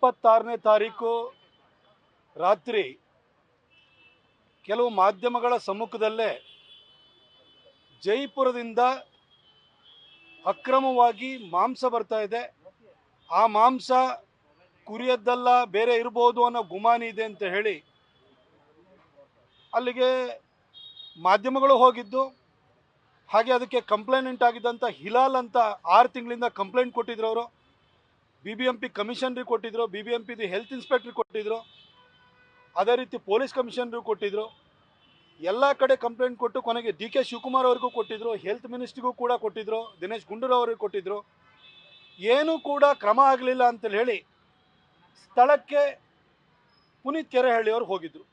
ಇಪ್ಪತ್ತಾರನೇ ತಾರೀಕು ರಾತ್ರಿ ಕೆಲವು ಮಾಧ್ಯಮಗಳ ಸಮ್ಮುಖದಲ್ಲೇ ಜೈಪುರದಿಂದ ಅಕ್ರಮವಾಗಿ ಮಾಂಸ ಬರ್ತಾ ಇದೆ. ಆ ಮಾಂಸ ಕುರಿಯದ್ದಲ್ಲ, ಬೇರೆ ಇರ್ಬೋದು ಅನ್ನೋ ಗುಮಾನಿ ಇದೆ ಅಂತ ಹೇಳಿ ಅಲ್ಲಿಗೆ ಮಾಧ್ಯಮಗಳು ಹೋಗಿದ್ದು. ಹಾಗೆ ಅದಕ್ಕೆ ಕಂಪ್ಲೇಂಟ್ ಆಗಿದ್ದಂಥ ಹಿಲಾಲ್ ಅಂತ ಆರು ತಿಂಗಳಿಂದ ಕಂಪ್ಲೇಂಟ್ ಕೊಟ್ಟಿದ್ರು ಅವರು. ಬಿ ಬಿ ಎಂ ಪಿ ಕಮಿಷನ್ರಿಗೆ ಕೊಟ್ಟಿದ್ರು ಬಿ ಬಿ ಎಂ ಪಿದು ಹೆಲ್ತ್ ಇನ್ಸ್ಪೆಕ್ಟ್ರಿಗೆ ಕೊಟ್ಟಿದ್ರು, ಅದೇ ರೀತಿ ಪೊಲೀಸ್ ಕಮಿಷನ್ರಿಗೆ ಕೊಟ್ಟಿದ್ರು. ಎಲ್ಲ ಕಡೆ ಕಂಪ್ಲೇಂಟ್ ಕೊಟ್ಟು ಕೊನೆಗೆ ಡಿ ಕೆ ಶಿವಕುಮಾರ್ ಅವ್ರಿಗೂ ಕೊಟ್ಟಿದ್ರು ಹೆಲ್ತ್ ಮಿನಿಸ್ಟ್ರಿಗೂ ಕೂಡ ಕೊಟ್ಟಿದ್ರು, ದಿನೇಶ್ ಗುಂಡೂರಾವ್ ಅವರಿಗೆ ಕೊಟ್ಟಿದ್ರು. ಏನೂ ಕೂಡ ಕ್ರಮ ಆಗಲಿಲ್ಲ ಅಂತೇಳಿ ಹೇಳಿ ಸ್ಥಳಕ್ಕೆ ಪುನೀತ್ ಕೆರೆಹಳ್ಳಿಯವರು ಹೋಗಿದ್ರು.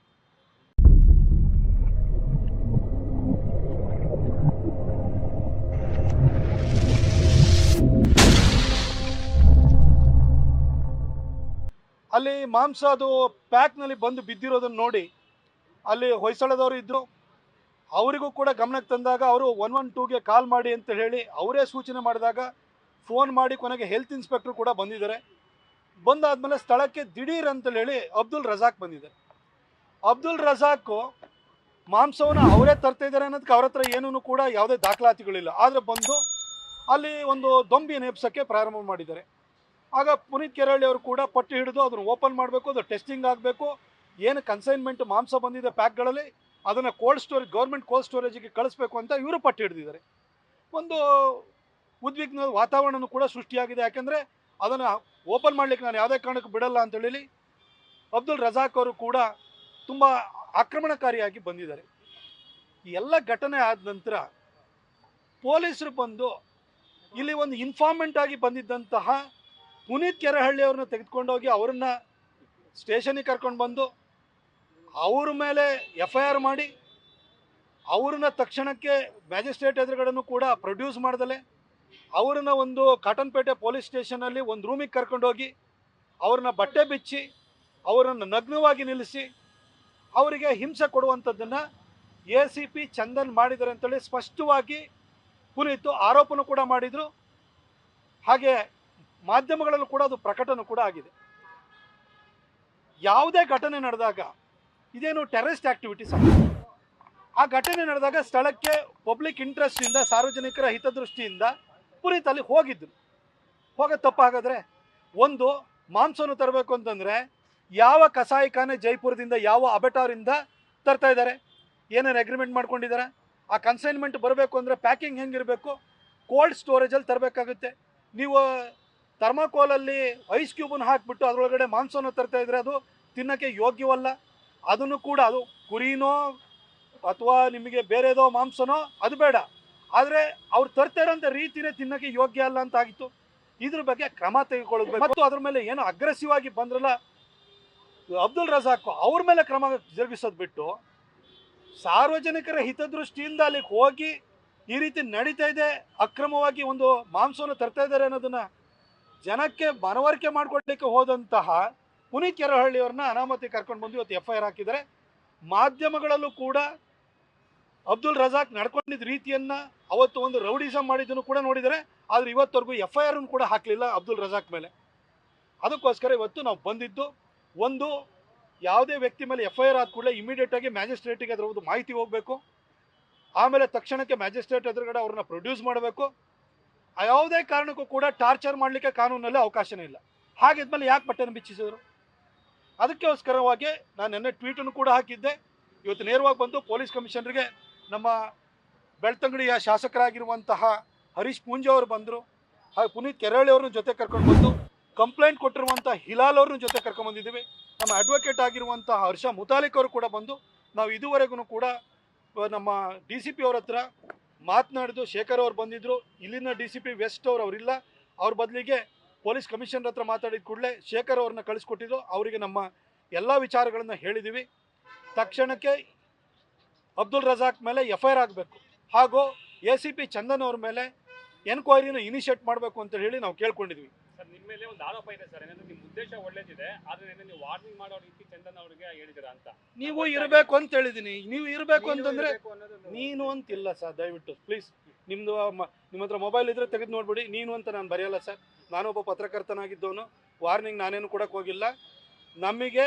ಅಲ್ಲಿ ಮಾಂಸ ಅದು ಪ್ಯಾಕ್ನಲ್ಲಿ ಬಂದು ಬಿದ್ದಿರೋದನ್ನು ನೋಡಿ ಅಲ್ಲಿ ಹೊಯ್ಸಳದವರು ಇದ್ದರು ಅವರಿಗೂ ಕೂಡ ಗಮನಕ್ಕೆ ತಂದಾಗ ಅವರು ಒನ್ ಒನ್ ಟೂಗೆ ಕಾಲ್ ಮಾಡಿ ಅಂತ ಹೇಳಿ ಅವರೇ ಸೂಚನೆ ಮಾಡಿದಾಗ ಫೋನ್ ಮಾಡಿ ಕೊನೆಗೆ ಹೆಲ್ತ್ ಇನ್ಸ್ಪೆಕ್ಟರ್ ಕೂಡ ಬಂದಿದ್ದಾರೆ. ಬಂದಾದಮೇಲೆ ಸ್ಥಳಕ್ಕೆ ದಿಢೀರ್ ಅಂತೇಳಿ ಹೇಳಿ ಅಬ್ದುಲ್ ರಜಾಕ್ ಬಂದಿದ್ದಾರೆ. ಅಬ್ದುಲ್ ರಜಾಕು ಮಾಂಸವನ್ನು ಅವರೇ ತರ್ತಾ ಇದ್ದಾರೆ ಅನ್ನೋದಕ್ಕೆ ಅವ್ರ ಹತ್ರ ಏನೂ ಕೂಡ ಯಾವುದೇ ದಾಖಲಾತಿಗಳಿಲ್ಲ. ಆದರೆ ಬಂದು ಅಲ್ಲಿ ಒಂದು ದೊಂಬಿ ನೇಪ್ಸೋಕ್ಕೆ ಪ್ರಾರಂಭ ಮಾಡಿದ್ದಾರೆ. ಆಗ ಪುನೀತ್ ಕೆರಳಿ ಅವರು ಕೂಡ ಪಟ್ಟಿ ಹಿಡಿದು ಅದನ್ನು ಓಪನ್ ಮಾಡಬೇಕು, ಅದು ಟೆಸ್ಟಿಂಗ್ ಆಗಬೇಕು. ಏನು ಕನ್ಸೈನ್ಮೆಂಟ್ ಮಾಂಸ ಬಂದಿದೆ ಪ್ಯಾಕ್ಗಳಲ್ಲಿ, ಅದನ್ನು ಕೋಲ್ಡ್ ಸ್ಟೋರೇಜ್ ಗೌರ್ಮೆಂಟ್ ಕೋಲ್ಡ್ ಸ್ಟೋರೇಜಿಗೆ ಕಳಿಸ್ಬೇಕು ಅಂತ ಇವರು ಪಟ್ಟಿ ಹಿಡಿದಿದ್ದಾರೆ. ಒಂದು ಉದ್ವಿಗ್ನ ವಾತಾವರಣನೂ ಕೂಡ ಸೃಷ್ಟಿಯಾಗಿದೆ. ಯಾಕೆಂದರೆ ಅದನ್ನು ಓಪನ್ ಮಾಡಲಿಕ್ಕೆ ನಾನು ಯಾವುದೇ ಕಾರಣಕ್ಕೂ ಬಿಡಲ್ಲ ಅಂತೇಳಿ ಅಬ್ದುಲ್ ರಜಾಕ್ ಅವರು ಕೂಡ ತುಂಬ ಆಕ್ರಮಣಕಾರಿಯಾಗಿ ಬಂದಿದ್ದಾರೆ. ಈ ಎಲ್ಲ ಘಟನೆ ಆದ ನಂತರ ಪೊಲೀಸರು ಬಂದು ಇಲ್ಲಿ ಒಂದು ಇನ್ಫಾರ್ಮೆಂಟ್ ಆಗಿ ಬಂದಿದ್ದಂತಹ ಪುನೀತ್ ಕೆರೆಹಳ್ಳಿ ಅವ್ರನ್ನ ತೆಗೆದುಕೊಂಡೋಗಿ ಅವ್ರನ್ನ ಸ್ಟೇಷನಿಗೆ ಕರ್ಕೊಂಡು ಬಂದು ಅವ್ರ ಮೇಲೆ ಎಫ್ ಐ ಆರ್ ಮಾಡಿ ಅವ್ರನ್ನ ತಕ್ಷಣಕ್ಕೆ ಮ್ಯಾಜಿಸ್ಟ್ರೇಟ್ ಎದುರುಗಡೆನೂ ಕೂಡ ಪ್ರೊಡ್ಯೂಸ್ ಮಾಡ್ದಲೆ ಅವ್ರನ್ನ ಒಂದು ಕಾಟನ್ಪೇಟೆ ಪೊಲೀಸ್ ಸ್ಟೇಷನಲ್ಲಿ ಒಂದು ರೂಮಿಗೆ ಕರ್ಕೊಂಡೋಗಿ ಅವ್ರನ್ನ ಬಟ್ಟೆ ಬಿಚ್ಚಿ ಅವರನ್ನು ನಗ್ನವಾಗಿ ನಿಲ್ಲಿಸಿ ಅವರಿಗೆ ಹಿಂಸೆ ಕೊಡುವಂಥದ್ದನ್ನು ಎ ಸಿ ಪಿ ಚಂದನ್ ಮಾಡಿದ್ದಾರೆ ಅಂತೇಳಿ ಸ್ಪಷ್ಟವಾಗಿ ಕುರಿತು ಆರೋಪನೂ ಕೂಡ ಮಾಡಿದರು. ಹಾಗೆ ಮಾಧ್ಯಮಗಳಲ್ಲೂ ಕೂಡ ಅದು ಪ್ರಕಟನ ಕೂಡ ಆಗಿದೆ. ಯಾವುದೇ ಘಟನೆ ನಡೆದಾಗ ಇದೇನು ಟೆರರಿಸ್ಟ್ ಆಕ್ಟಿವಿಟೀಸ್ ಆ ಘಟನೆ ನಡೆದಾಗ ಸ್ಥಳಕ್ಕೆ ಪಬ್ಲಿಕ್ ಇಂಟ್ರೆಸ್ಟಿಂದ ಸಾರ್ವಜನಿಕರ ಹಿತದೃಷ್ಟಿಯಿಂದ ಪುನೀತ್ ಅಲ್ಲಿ ಹೋಗಿದ್ರು. ಹೋಗೋದು ತಪ್ಪಾಗಾದ್ರೆ ಒಂದು ಮಾಂಸವನ್ನು ತರಬೇಕು ಅಂತಂದರೆ ಯಾವ ಕಸಾಯಿಖಾನೆ ಜೈಪುರದಿಂದ, ಯಾವ ಅಬೆಟಾರಿಂದ ತರ್ತಾ ಇದ್ದಾರೆ? ಏನೇನು ಅಗ್ರಿಮೆಂಟ್ ಮಾಡ್ಕೊಂಡಿದ್ದಾರೆ? ಆ ಕನ್ಸೈನ್ಮೆಂಟ್ ಬರಬೇಕು ಅಂದರೆ ಪ್ಯಾಕಿಂಗ್ ಹೆಂಗಿರಬೇಕು? ಕೋಲ್ಡ್ ಸ್ಟೋರೇಜಲ್ಲಿ ತರಬೇಕಾಗುತ್ತೆ. ನೀವು ಥರ್ಮಾಕೋಲಲ್ಲಿ ಐಸ್ ಕ್ಯೂಬನ್ನು ಹಾಕಿಬಿಟ್ಟು ಅದರೊಳಗಡೆ ಮಾಂಸವನ್ನು ತರ್ತಾ ಇದ್ರೆ ಅದು ತಿನ್ನೋಕ್ಕೆ ಯೋಗ್ಯವಲ್ಲ. ಅದನ್ನು ಕೂಡ ಅದು ಕುರಿನೋ ಅಥವಾ ನಿಮಗೆ ಬೇರೆದೋ ಮಾಂಸನೋ ಅದು ಬೇಡ. ಆದರೆ ಅವ್ರು ತರ್ತಾ ಇರೋಂಥ ರೀತಿನೇ ತಿನ್ನೋಕ್ಕೆ ಯೋಗ್ಯ ಅಲ್ಲ ಅಂತ ಆಗಿತ್ತು. ಇದ್ರ ಬಗ್ಗೆ ಕ್ರಮ ತೆಗೆದುಕೊಳ್ಳಬೇಕು. ಮತ್ತು ಅದ್ರ ಮೇಲೆ ಏನು ಅಗ್ರೆಸಿವ್ ಆಗಿ ಬಂದ್ರಲ್ಲ, ಅಬ್ದುಲ್ ರಜಾಕ್ ಅವ್ರ ಮೇಲೆ ಕ್ರಮ ಜರುಗಿಸೋದು ಬಿಟ್ಟು ಸಾರ್ವಜನಿಕರ ಹಿತದೃಷ್ಟಿಯಿಂದ ಅಲ್ಲಿಗೆ ಹೋಗಿ ಈ ರೀತಿ ನಡೀತಾ ಇದೆ, ಅಕ್ರಮವಾಗಿ ಒಂದು ಮಾಂಸವನ್ನು ತರ್ತಾ ಇದ್ದಾರೆ ಅನ್ನೋದನ್ನ ಜನಕ್ಕೆ ಮನವರಿಕೆ ಮಾಡಿಕೊಡ್ಲಿಕ್ಕೆ ಹೋದಂತಹ ಪುನೀತ್ ಕೆರಹಳ್ಳಿಯವ್ರನ್ನ ಅನಾಮತಿ ಕರ್ಕೊಂಡು ಬಂದು ಇವತ್ತು ಎಫ್ ಐ ಆರ್ ಹಾಕಿದ್ದಾರೆ. ಮಾಧ್ಯಮಗಳಲ್ಲೂ ಕೂಡ ಅಬ್ದುಲ್ ರಜಾಕ್ ನಡ್ಕೊಂಡಿದ್ದ ರೀತಿಯನ್ನ ಅವತ್ತು ಒಂದು ರೌಡಿಸಮ್ ಮಾಡಿದ್ದನ್ನು ಕೂಡ ನೋಡಿದರೆ ಆದರೆ ಇವತ್ತವರೆಗೂ ಎಫ್ ಐ ಆರ್ ಕೂಡ ಹಾಕಲಿಲ್ಲ ಅಬ್ದುಲ್ ರಜಾಕ್ ಮೇಲೆ. ಅದಕ್ಕೋಸ್ಕರ ಇವತ್ತು ನಾವು ಬಂದಿದ್ದು ಒಂದು ಯಾವುದೇ ವ್ಯಕ್ತಿ ಮೇಲೆ ಎಫ್ ಐ ಆರ್ ಆದ ಕೂಡಲೇ ಇಮಿಡಿಯೇಟಾಗಿ ಮ್ಯಾಜಿಸ್ಟ್ರೇಟಿಗೆ ಅದರ ಒಂದು ಮಾಹಿತಿ ಹೋಗಬೇಕು. ಆಮೇಲೆ ತಕ್ಷಣಕ್ಕೆ ಮ್ಯಾಜಿಸ್ಟ್ರೇಟ್ ಎದುರುಗಡೆ ಅವ್ರನ್ನ ಪ್ರೊಡ್ಯೂಸ್ ಮಾಡಬೇಕು. ಯಾವುದೇ ಕಾರಣಕ್ಕೂ ಕೂಡ ಟಾರ್ಚರ್ ಮಾಡಲಿಕ್ಕೆ ಕಾನೂನಲ್ಲಿ ಅವಕಾಶನೇ ಇಲ್ಲ. ಹಾಗಿದ್ಮೇಲೆ ಯಾಕೆ ಬಟ್ಟೆನ ಬಿಚ್ಚಿಸಿದರು? ಅದಕ್ಕೋಸ್ಕರವಾಗಿ ನಾನು ನಿನ್ನೆ ಟ್ವೀಟನ್ನು ಕೂಡ ಹಾಕಿದ್ದೆ. ಇವತ್ತು ನೇರವಾಗಿ ಬಂದು ಪೊಲೀಸ್ ಕಮಿಷನರ್ಗೆ ನಮ್ಮ ಬೆಳ್ತಂಗಡಿಯ ಶಾಸಕರಾಗಿರುವಂತಹ ಹರೀಶ್ ಪೂಂಜೆ ಅವರು ಬಂದರು. ಹಾಗೆ ಪುನೀತ್ ಕೆರಳಿ ಅವ್ರನ್ನ ಜೊತೆ ಕರ್ಕೊಂಡು ಬಂದು ಕಂಪ್ಲೇಂಟ್ ಕೊಟ್ಟಿರುವಂಥ ಹಿಲಾಲ್ ಅವ್ರನ್ನ ಜೊತೆ ಕರ್ಕೊಂಡ್ಬಂದಿದ್ದೀವಿ ನಮ್ಮ ಅಡ್ವೊಕೇಟ್ ಆಗಿರುವಂತಹ ಹರ್ಷ ಮುತಾಲಿಕ್ ಅವರು ಕೂಡ ಬಂದು ನಾವು ಇದುವರೆಗೂ ಕೂಡ ನಮ್ಮ ಡಿ ಸಿ ಪಿ ಅವ್ರ ಹತ್ರ ಮಾತನಾಡಿದ್ದು ಶೇಖರ್ ಅವ್ರು ಬಂದಿದ್ರು. ಇಲ್ಲಿನ ಡಿ ಸಿ ಪಿ ವೆಸ್ಟ್ ಅವ್ರು ಅವರಿಲ್ಲ. ಅವ್ರ ಬದಲಿಗೆ ಪೊಲೀಸ್ ಕಮಿಷನರ್ ಹತ್ರ ಮಾತಾಡಿದ ಕೂಡಲೇ ಶೇಖರ್ ಅವ್ರನ್ನ ಕಳಿಸ್ಕೊಟ್ಟಿದ್ದು ಅವರಿಗೆ ನಮ್ಮ ಎಲ್ಲ ವಿಚಾರಗಳನ್ನು ಹೇಳಿದ್ದೀವಿ ತಕ್ಷಣಕ್ಕೆ ಅಬ್ದುಲ್ ರಜಾಕ್ ಮೇಲೆ ಎಫ್ ಐ ಆಗಬೇಕು. ಹಾಗೂ ಎ ಸಿ ಪಿ ಚಂದನ್ ಅವ್ರ ಮೇಲೆ ಎನ್ಕ್ವೈರಿನ ಇನಿಷಿಯೇಟ್ ಮಾಡಬೇಕು ಅಂತ ಹೇಳಿ ನಾವು ಕೇಳ್ಕೊಂಡಿದ್ವಿ. ಸರ್ ನಿಮ್ಮ ಮೇಲೆ ಒಂದು ಆರೋಪ ಇದೆ ಸರ್. ಏನಂದ್ರೆ ನಿಮ್ಮ ಉದ್ದೇಶ ಒಳ್ಳೇದಿದೆ ಆದ್ರೆ ಏನಂದ್ರೆ ನೀವು ವಾರ್ನಿಂಗ್ ಮಾಡೋ ರೀತಿ ಚಂದನ್ ಅವರಿಗೆ ಹೇಳಿದಿರಾ ಅಂತ. ನೀವು ಇರಬೇಕು ಅಂತ ಹೇಳಿದೀನಿ ನೀವು ಇರಬೇಕು ಅಂತಂದ್ರೆ ನೀನು ಅಂತಿಲ್ಲ ಸರ್ ದಯವಿಟ್ಟು. ಪ್ಲೀಸ್ ನಿಮ್ದು ನಿಮ್ಮ ಹತ್ರ ಮೊಬೈಲ್ ಇದ್ರೆ ತೆಗೆದು ನೋಡ್ಬಿಡಿ. ನೀನು ಅಂತ ನಾನು ಬರೆಯಲ್ಲ ಸರ್. ನಾನೊಬ್ಬ ಪತ್ರಕರ್ತನಾಗಿದ್ದವನು. ವಾರ್ನಿಂಗ್ ನಾನೇನು ಕೊಡಕ್ಕೆ ಹೋಗಿಲ್ಲ. ನಮಗೆ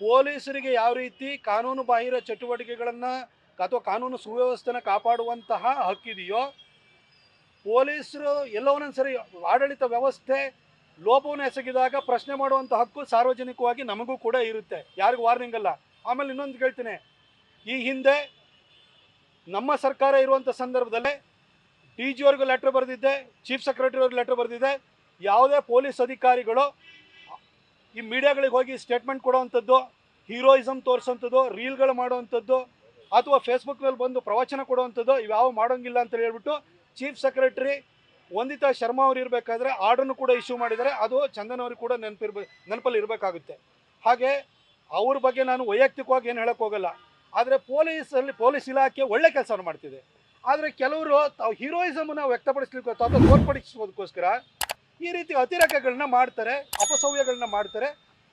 ಪೊಲೀಸರಿಗೆ ಯಾವ ರೀತಿ ಕಾನೂನು ಬಾಹಿರ ಚಟುವಟಿಕೆಗಳನ್ನು ಅಥವಾ ಕಾನೂನು ಸುವ್ಯವಸ್ಥೆನ ಕಾಪಾಡುವಂತಹ ಹಕ್ಕಿದೆಯೋ ಪೊಲೀಸರು ಎಲ್ಲೋ ಒಂದೊಂದು ಸರಿ ಆಡಳಿತ ವ್ಯವಸ್ಥೆ ಲೋಪವನ್ನು ಎಸಗಿದಾಗ ಪ್ರಶ್ನೆ ಮಾಡುವಂಥ ಹಕ್ಕು ಸಾರ್ವಜನಿಕವಾಗಿ ನಮಗೂ ಕೂಡ ಇರುತ್ತೆ. ಯಾರಿಗೂ ವಾರ್ನಿಂಗ್ ಅಲ್ಲ. ಆಮೇಲೆ ಇನ್ನೊಂದು ಕೇಳ್ತೀನಿ. ಈ ಹಿಂದೆ ನಮ್ಮ ಸರ್ಕಾರ ಇರುವಂಥ ಸಂದರ್ಭದಲ್ಲಿ ಡಿ ಜಿ ಅವ್ರಿಗೂ ಲೆಟ್ರ್ ಬರೆದಿದ್ದೆ ಚೀಫ್ ಸೆಕ್ರೆಟರಿ ಅವ್ರಿಗೆ ಲೆಟ್ರ್ ಬರೆದಿದ್ದೆ. ಯಾವುದೇ ಪೊಲೀಸ್ ಅಧಿಕಾರಿಗಳು ಈ ಮೀಡಿಯಾಗಳಿಗೆ ಹೋಗಿ ಸ್ಟೇಟ್ಮೆಂಟ್ ಕೊಡೋವಂಥದ್ದು ಹೀರೋಯಿಸಮ್ ತೋರಿಸೋಂಥದ್ದು ರೀಲ್ಗಳು ಮಾಡುವಂಥದ್ದು, ಅಥವಾ ಫೇಸ್ಬುಕ್ನಲ್ಲಿ ಬಂದು ಪ್ರವಚನ ಕೊಡುವಂಥದ್ದು, ಇವ್ಯಾವ ಮಾಡೋಂಗಿಲ್ಲ ಅಂತ ಹೇಳ್ಬಿಟ್ಟು ಚೀಫ್ ಸೆಕ್ರೆಟರಿ ವಂದಿತಾ ಶರ್ಮಾ ಅವರು ಇರಬೇಕಾದ್ರೆ ಆರ್ಡರ್ನು ಕೂಡ ಇಶ್ಯೂ ಮಾಡಿದರೆ ಅದು ಚಂದನ್ ಅವ್ರಿಗೆ ಕೂಡ ನೆನಪಿರ್ಬೇ, ನೆನಪಲ್ಲಿ ಇರಬೇಕಾಗುತ್ತೆ. ಹಾಗೆ ಅವ್ರ ಬಗ್ಗೆ ನಾನು ವೈಯಕ್ತಿಕವಾಗಿ ಏನು ಹೇಳಕ್ಕೆ ಹೋಗಲ್ಲ. ಆದರೆ ಪೊಲೀಸಲ್ಲಿ, ಪೊಲೀಸ್ ಇಲಾಖೆ ಒಳ್ಳೆ ಕೆಲಸವನ್ನು ಮಾಡ್ತಿದೆ. ಆದರೆ ಕೆಲವರು ತಾವು ಹೀರೋಯಿಸಮನ್ನು ವ್ಯಕ್ತಪಡಿಸ್ಲಿಕ್ಕೆ ಅಥವಾ ತೋರ್ಪಡಿಸೋದಕ್ಕೋಸ್ಕರ ಈ ರೀತಿ ಅತಿರೇಕಗಳನ್ನ ಮಾಡ್ತಾರೆ ಅಪಸವ್ಯಗಳನ್ನ ಮಾಡ್ತಾರೆ.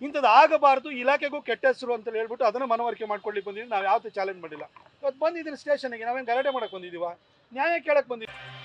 ಇಂಥದ್ದು ಆಗಬಾರ್ದು, ಇಲಾಖೆಗೂ ಕೆಟ್ಟ ಹೆಸರು ಅಂತ ಹೇಳ್ಬಿಟ್ಟು ಅದನ್ನು ಮನವರಿಕೆ ಮಾಡ್ಕೊಳ್ಳಿ ಬಂದಿದ್ದೀನಿ. ನಾವು ಯಾವುದೇ ಚಾಲೆಂಜ್ ಮಾಡಿಲ್ಲ. ಇವತ್ತು ಬಂದಿದ್ದೀನಿ ಸ್ಟೇಷನ್ಗೆ ನಾವೇನು ಗಲಾಟೆ ಮಾಡಕ್ಕೆ ಬಂದಿದ್ದೀವ? ನ್ಯಾಯ ಕೇಳಕ್ಕೆ ಬಂದಿದ್ದೀವಿ.